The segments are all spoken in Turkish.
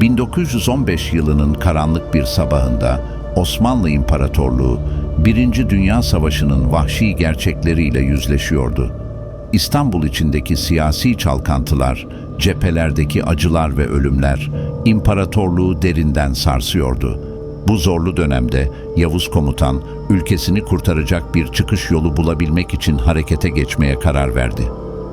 1915 yılının karanlık bir sabahında Osmanlı İmparatorluğu 1. Dünya Savaşı'nın vahşi gerçekleriyle yüzleşiyordu. İstanbul içindeki siyasi çalkantılar, cephelerdeki acılar ve ölümler imparatorluğu derinden sarsıyordu. Bu zorlu dönemde Yavuz komutan ülkesini kurtaracak bir çıkış yolu bulabilmek için harekete geçmeye karar verdi.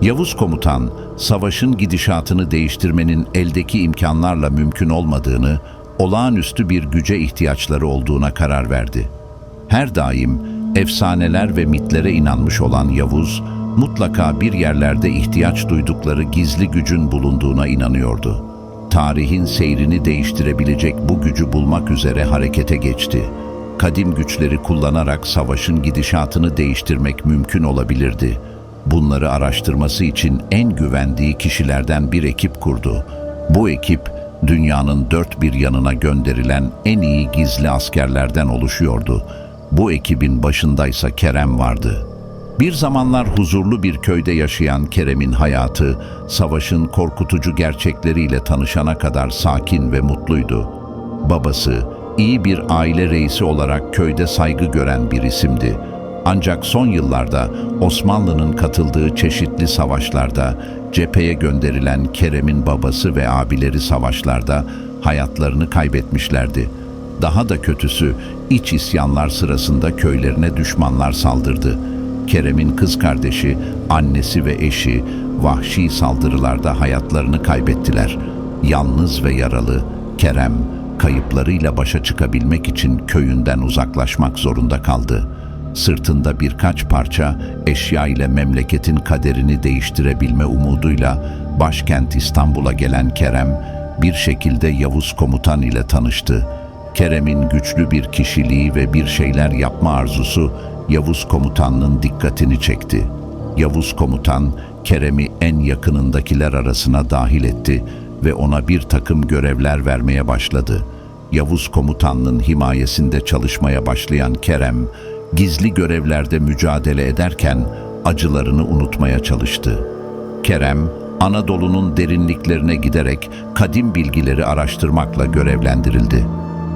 Yavuz komutan, savaşın gidişatını değiştirmenin eldeki imkanlarla mümkün olmadığını, olağanüstü bir güce ihtiyaçları olduğuna karar verdi. Her daim efsaneler ve mitlere inanmış olan Yavuz, mutlaka bir yerlerde ihtiyaç duydukları gizli gücün bulunduğuna inanıyordu. Tarihin seyrini değiştirebilecek bu gücü bulmak üzere harekete geçti. Kadim güçleri kullanarak savaşın gidişatını değiştirmek mümkün olabilirdi. Bunları araştırması için en güvendiği kişilerden bir ekip kurdu. Bu ekip, dünyanın dört bir yanına gönderilen en iyi gizli askerlerden oluşuyordu. Bu ekibin başındaysa Kerem vardı. Bir zamanlar huzurlu bir köyde yaşayan Kerem'in hayatı, savaşın korkutucu gerçekleriyle tanışana kadar sakin ve mutluydu. Babası, iyi bir aile reisi olarak köyde saygı gören bir isimdi. Ancak son yıllarda Osmanlı'nın katıldığı çeşitli savaşlarda, cepheye gönderilen Kerem'in babası ve abileri savaşlarda hayatlarını kaybetmişlerdi. Daha da kötüsü, iç isyanlar sırasında köylerine düşmanlar saldırdı. Kerem'in kız kardeşi, annesi ve eşi vahşi saldırılarda hayatlarını kaybettiler. Yalnız ve yaralı Kerem, kayıplarıyla başa çıkabilmek için köyünden uzaklaşmak zorunda kaldı. Sırtında birkaç parça eşya ile memleketin kaderini değiştirebilme umuduyla başkent İstanbul'a gelen Kerem, bir şekilde Yavuz komutan ile tanıştı. Kerem'in güçlü bir kişiliği ve bir şeyler yapma arzusu Yavuz komutanının dikkatini çekti. Yavuz komutan Kerem'i en yakınındakiler arasına dahil etti ve ona bir takım görevler vermeye başladı. Yavuz komutanının himayesinde çalışmaya başlayan Kerem, gizli görevlerde mücadele ederken acılarını unutmaya çalıştı. Kerem, Anadolu'nun derinliklerine giderek kadim bilgileri araştırmakla görevlendirildi.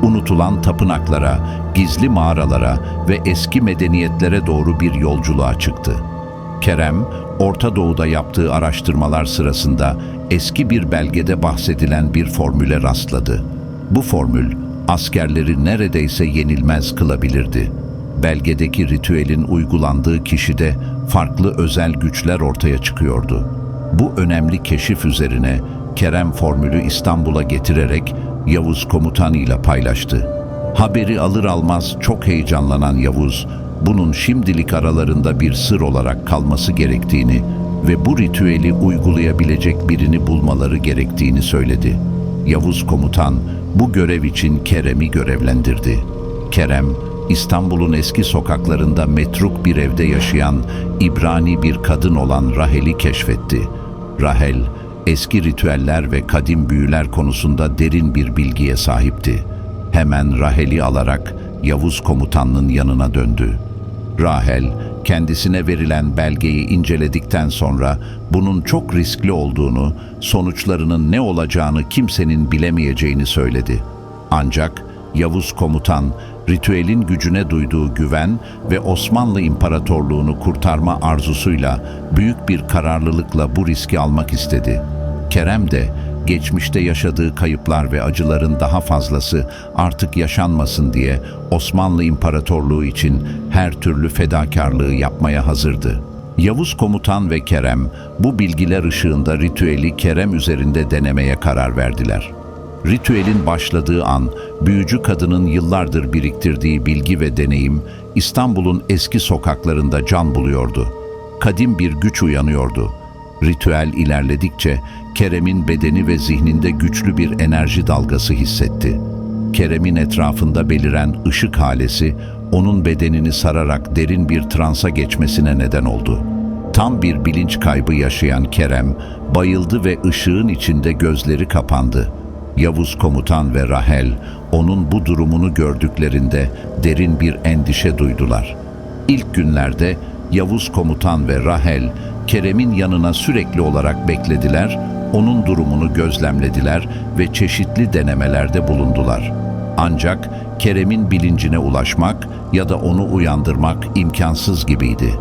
Unutulan tapınaklara, gizli mağaralara ve eski medeniyetlere doğru bir yolculuğa çıktı. Kerem, Orta Doğu'da yaptığı araştırmalar sırasında eski bir belgede bahsedilen bir formüle rastladı. Bu formül, askerleri neredeyse yenilmez kılabilirdi. Belgedeki ritüelin uygulandığı kişide farklı özel güçler ortaya çıkıyordu. Bu önemli keşif üzerine Kerem formülü İstanbul'a getirerek Yavuz komutanıyla paylaştı. Haberi alır almaz çok heyecanlanan Yavuz, bunun şimdilik aralarında bir sır olarak kalması gerektiğini ve bu ritüeli uygulayabilecek birini bulmaları gerektiğini söyledi. Yavuz komutan bu görev için Kerem'i görevlendirdi. Kerem, İstanbul'un eski sokaklarında metruk bir evde yaşayan İbrani bir kadın olan Rahel'i keşfetti. Rahel, eski ritüeller ve kadim büyüler konusunda derin bir bilgiye sahipti. Hemen Rahel'i alarak Yavuz komutanının yanına döndü. Rahel, kendisine verilen belgeyi inceledikten sonra bunun çok riskli olduğunu, sonuçlarının ne olacağını kimsenin bilemeyeceğini söyledi. Ancak Yavuz komutan, ritüelin gücüne duyduğu güven ve Osmanlı İmparatorluğunu kurtarma arzusuyla büyük bir kararlılıkla bu riski almak istedi. Kerem de geçmişte yaşadığı kayıplar ve acıların daha fazlası artık yaşanmasın diye Osmanlı İmparatorluğu için her türlü fedakarlığı yapmaya hazırdı. Yavuz komutan ve Kerem bu bilgiler ışığında ritüeli Kerem üzerinde denemeye karar verdiler. Ritüelin başladığı an büyücü kadının yıllardır biriktirdiği bilgi ve deneyim İstanbul'un eski sokaklarında can buluyordu. Kadim bir güç uyanıyordu. Ritüel ilerledikçe Kerem'in bedeni ve zihninde güçlü bir enerji dalgası hissetti. Kerem'in etrafında beliren ışık halesi onun bedenini sararak derin bir transa geçmesine neden oldu. Tam bir bilinç kaybı yaşayan Kerem bayıldı ve ışığın içinde gözleri kapandı. Yavuz komutan ve Rahel onun bu durumunu gördüklerinde derin bir endişe duydular. İlk günlerde Yavuz komutan ve Rahel Kerem'in yanına sürekli olarak beklediler onun durumunu gözlemlediler ve çeşitli denemelerde bulundular. Ancak Kerem'in bilincine ulaşmak ya da onu uyandırmak imkansız gibiydi.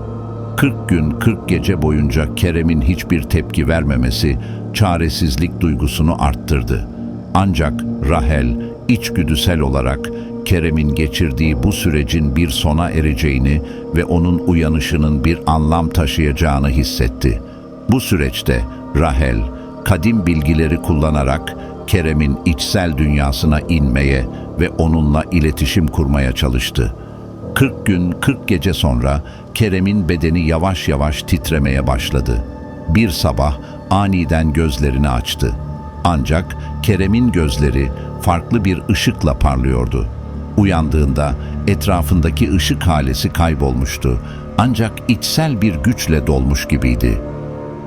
40 gün 40 gece boyunca Kerem'in hiçbir tepki vermemesi çaresizlik duygusunu arttırdı. Ancak Rahel içgüdüsel olarak Kerem'in geçirdiği bu sürecin bir sona ereceğini ve onun uyanışının bir anlam taşıyacağını hissetti. Bu süreçte Rahel kadim bilgileri kullanarak Kerem'in içsel dünyasına inmeye ve onunla iletişim kurmaya çalıştı. 40 gün 40 gece sonra Kerem'in bedeni yavaş yavaş titremeye başladı. Bir sabah aniden gözlerini açtı. Ancak Kerem'in gözleri farklı bir ışıkla parlıyordu. Uyandığında etrafındaki ışık halesi kaybolmuştu. Ancak içsel bir güçle dolmuş gibiydi.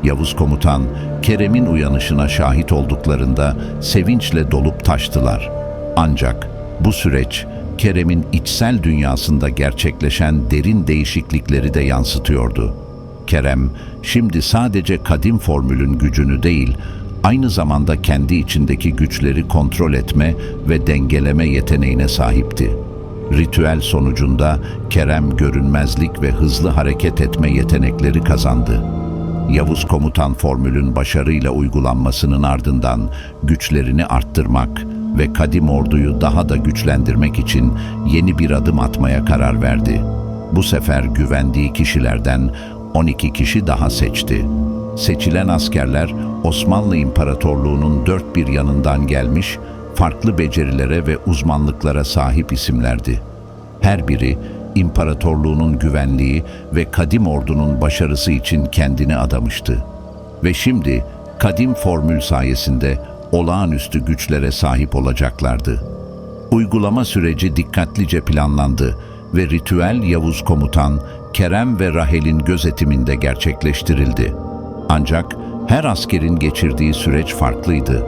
Yavuz komutan Kerem'in uyanışına şahit olduklarında sevinçle dolup taştılar. Ancak bu süreç Kerem'in içsel dünyasında gerçekleşen derin değişiklikleri de yansıtıyordu. Kerem şimdi sadece kadim formülün gücünü değil, aynı zamanda kendi içindeki güçleri kontrol etme ve dengeleme yeteneğine sahipti. Ritüel sonucunda Kerem görünmezlik ve hızlı hareket etme yetenekleri kazandı. Yavuz komutan formülün başarıyla uygulanmasının ardından güçlerini arttırmak ve kadim orduyu daha da güçlendirmek için yeni bir adım atmaya karar verdi. Bu sefer güvendiği kişilerden 12 kişi daha seçti. Seçilen askerler Osmanlı İmparatorluğu'nun dört bir yanından gelmiş, farklı becerilere ve uzmanlıklara sahip isimlerdi. Her biri imparatorluğunun güvenliği ve kadim ordunun başarısı için kendini adamıştı. Ve şimdi kadim formül sayesinde olağanüstü güçlere sahip olacaklardı. Uygulama süreci dikkatlice planlandı ve ritüel Yavuz komutan Kerem ve Rahel'in gözetiminde gerçekleştirildi. Ancak her askerin geçirdiği süreç farklıydı.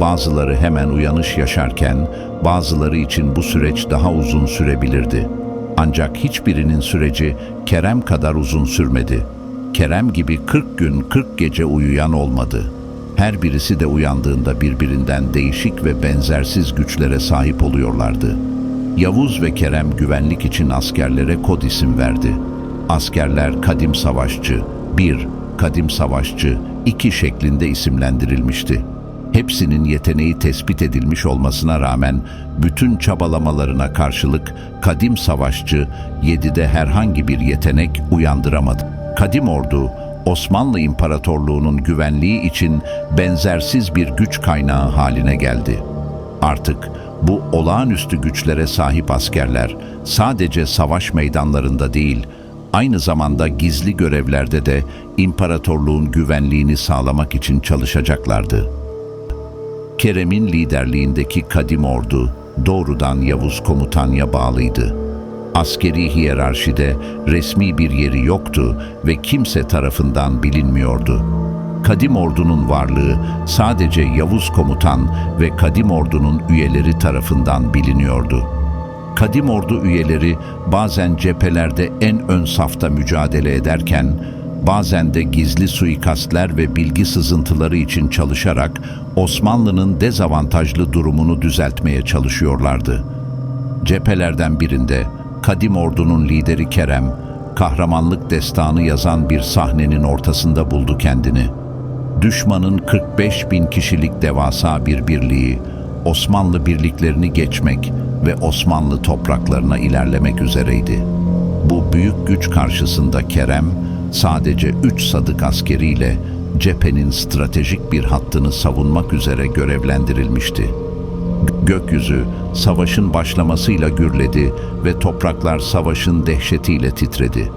Bazıları hemen uyanış yaşarken, bazıları için bu süreç daha uzun sürebilirdi. Ancak hiçbirinin süreci Kerem kadar uzun sürmedi. Kerem gibi 40 gün 40 gece uyuyan olmadı. Her birisi de uyandığında birbirinden değişik ve benzersiz güçlere sahip oluyorlardı. Yavuz ve Kerem güvenlik için askerlere kod isim verdi. Askerler kadim savaşçı, 1, kadim savaşçı, 2 şeklinde isimlendirilmişti. Hepsinin yeteneği tespit edilmiş olmasına rağmen bütün çabalamalarına karşılık kadim savaşçı 7'de herhangi bir yetenek uyandıramadı. Kadim ordu Osmanlı İmparatorluğu'nun güvenliği için benzersiz bir güç kaynağı haline geldi. Artık bu olağanüstü güçlere sahip askerler sadece savaş meydanlarında değil, aynı zamanda gizli görevlerde de imparatorluğun güvenliğini sağlamak için çalışacaklardı. Kerem'in liderliğindeki kadim ordu doğrudan Yavuz komutanya bağlıydı. Askeri hiyerarşide resmi bir yeri yoktu ve kimse tarafından bilinmiyordu. Kadim ordunun varlığı sadece Yavuz komutan ve kadim ordunun üyeleri tarafından biliniyordu. Kadim ordu üyeleri bazen cephelerde en ön safta mücadele ederken, bazen de gizli suikastler ve bilgi sızıntıları için çalışarak Osmanlı'nın dezavantajlı durumunu düzeltmeye çalışıyorlardı. Cephelerden birinde kadim ordunun lideri Kerem, kahramanlık destanı yazan bir sahnenin ortasında buldu kendini. Düşmanın 45 bin kişilik devasa bir birliği, Osmanlı birliklerini geçmek ve Osmanlı topraklarına ilerlemek üzereydi. Bu büyük güç karşısında Kerem, sadece üç sadık askeriyle cephenin stratejik bir hattını savunmak üzere görevlendirilmişti. Gökyüzü savaşın başlamasıyla gürledi ve topraklar savaşın dehşetiyle titredi.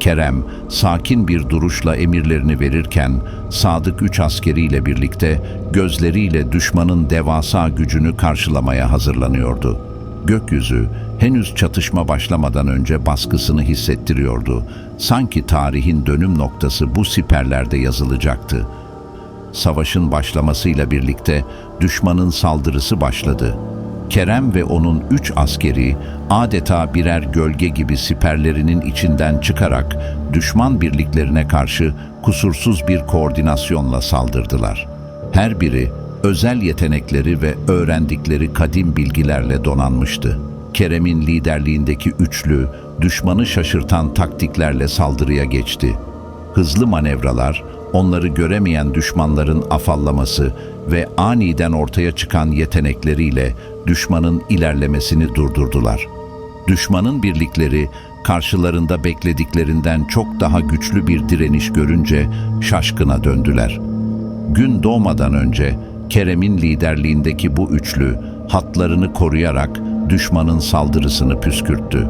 Kerem sakin bir duruşla emirlerini verirken sadık üç askeriyle birlikte gözleriyle düşmanın devasa gücünü karşılamaya hazırlanıyordu. Gökyüzü henüz çatışma başlamadan önce baskısını hissettiriyordu. Sanki tarihin dönüm noktası bu siperlerde yazılacaktı. Savaşın başlamasıyla birlikte düşmanın saldırısı başladı. Kerem ve onun üç askeri adeta birer gölge gibi siperlerinin içinden çıkarak düşman birliklerine karşı kusursuz bir koordinasyonla saldırdılar. Her biri özel yetenekleri ve öğrendikleri kadim bilgilerle donanmıştı. Kerem'in liderliğindeki üçlü, düşmanı şaşırtan taktiklerle saldırıya geçti. Hızlı manevralar, onları göremeyen düşmanların afallaması ve aniden ortaya çıkan yetenekleriyle düşmanın ilerlemesini durdurdular. Düşmanın birlikleri karşılarında beklediklerinden çok daha güçlü bir direniş görünce şaşkına döndüler. Gün doğmadan önce Kerem'in liderliğindeki bu üçlü hatlarını koruyarak düşmanın saldırısını püskürttü.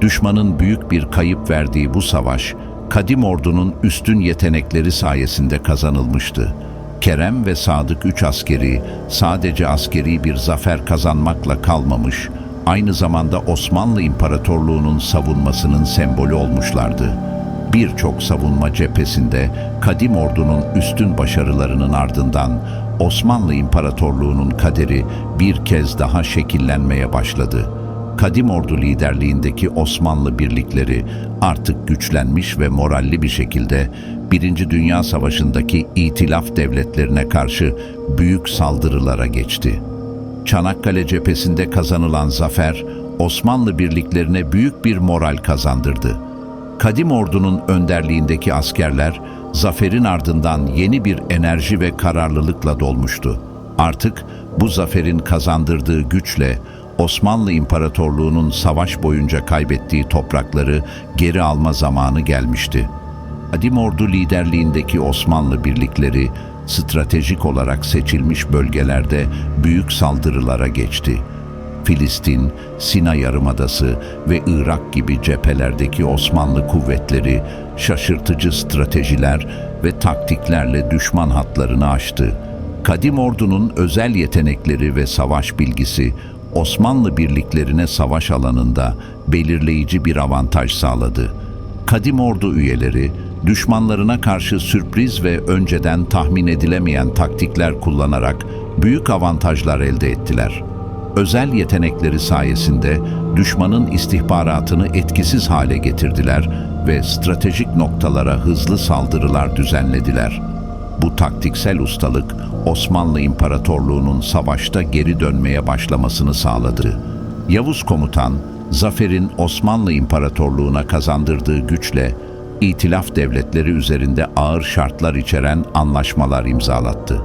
Düşmanın büyük bir kayıp verdiği bu savaş, kadim ordunun üstün yetenekleri sayesinde kazanılmıştı. Kerem ve Sadık üç askeri sadece askeri bir zafer kazanmakla kalmamış, aynı zamanda Osmanlı İmparatorluğu'nun savunmasının sembolü olmuşlardı. Birçok savunma cephesinde kadim ordunun üstün başarılarının ardından Osmanlı İmparatorluğu'nun kaderi bir kez daha şekillenmeye başladı. Kadim ordu liderliğindeki Osmanlı birlikleri artık güçlenmiş ve moralli bir şekilde Birinci Dünya Savaşı'ndaki itilaf devletlerine karşı büyük saldırılara geçti. Çanakkale cephesinde kazanılan zafer Osmanlı birliklerine büyük bir moral kazandırdı. Kadim ordunun önderliğindeki askerler zaferin ardından yeni bir enerji ve kararlılıkla dolmuştu. Artık bu zaferin kazandırdığı güçle Osmanlı İmparatorluğu'nun savaş boyunca kaybettiği toprakları geri alma zamanı gelmişti. Kadim ordu liderliğindeki Osmanlı birlikleri stratejik olarak seçilmiş bölgelerde büyük saldırılara geçti. Filistin, Sina Yarımadası ve Irak gibi cephelerdeki Osmanlı kuvvetleri şaşırtıcı stratejiler ve taktiklerle düşman hatlarını aştı. Kadim ordunun özel yetenekleri ve savaş bilgisi Osmanlı birliklerine savaş alanında belirleyici bir avantaj sağladı. Kadim ordu üyeleri düşmanlarına karşı sürpriz ve önceden tahmin edilemeyen taktikler kullanarak büyük avantajlar elde ettiler. Özel yetenekleri sayesinde düşmanın istihbaratını etkisiz hale getirdiler ve stratejik noktalara hızlı saldırılar düzenlediler. Bu taktiksel ustalık Osmanlı İmparatorluğu'nun savaşta geri dönmeye başlamasını sağladı. Yavuz komutan, zaferin Osmanlı İmparatorluğu'na kazandırdığı güçle İtilaf devletleri üzerinde ağır şartlar içeren anlaşmalar imzalattı.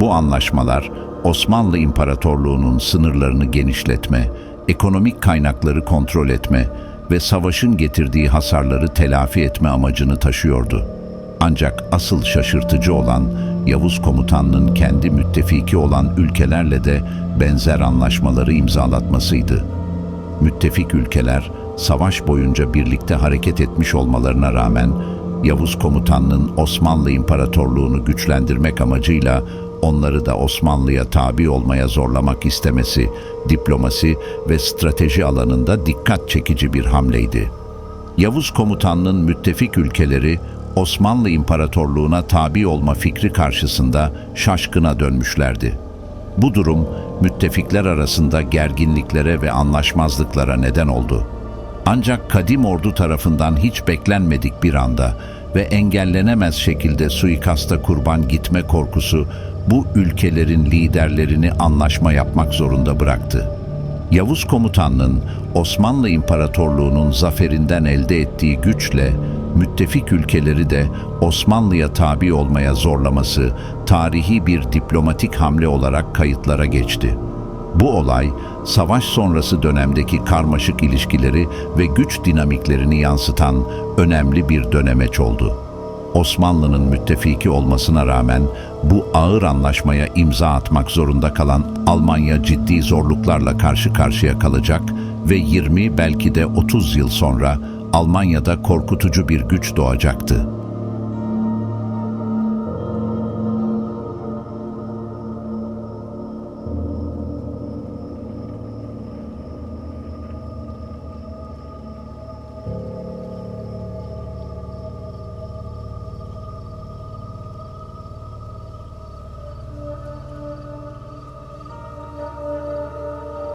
Bu anlaşmalar Osmanlı İmparatorluğu'nun sınırlarını genişletme, ekonomik kaynakları kontrol etme ve savaşın getirdiği hasarları telafi etme amacını taşıyordu. Ancak asıl şaşırtıcı olan Yavuz komutanının kendi müttefiki olan ülkelerle de benzer anlaşmaları imzalatmasıydı. Müttefik ülkeler savaş boyunca birlikte hareket etmiş olmalarına rağmen Yavuz komutanının Osmanlı İmparatorluğunu güçlendirmek amacıyla onları da Osmanlı'ya tabi olmaya zorlamak istemesi, diplomasi ve strateji alanında dikkat çekici bir hamleydi. Yavuz komutanının müttefik ülkeleri Osmanlı İmparatorluğu'na tabi olma fikri karşısında şaşkına dönmüşlerdi. Bu durum müttefikler arasında gerginliklere ve anlaşmazlıklara neden oldu. Ancak kadim ordu tarafından hiç beklenmedik bir anda ve engellenemez şekilde suikasta kurban gitme korkusu bu ülkelerin liderlerini anlaşma yapmak zorunda bıraktı. Yavuz komutanının Osmanlı İmparatorluğu'nun zaferinden elde ettiği güçle müttefik ülkeleri de Osmanlı'ya tabi olmaya zorlaması tarihi bir diplomatik hamle olarak kayıtlara geçti. Bu olay, savaş sonrası dönemdeki karmaşık ilişkileri ve güç dinamiklerini yansıtan önemli bir dönemeç oldu. Osmanlı'nın müttefiki olmasına rağmen bu ağır anlaşmaya imza atmak zorunda kalan Almanya ciddi zorluklarla karşı karşıya kalacak ve 20 belki de 30 yıl sonra Almanya'da korkutucu bir güç doğacaktı.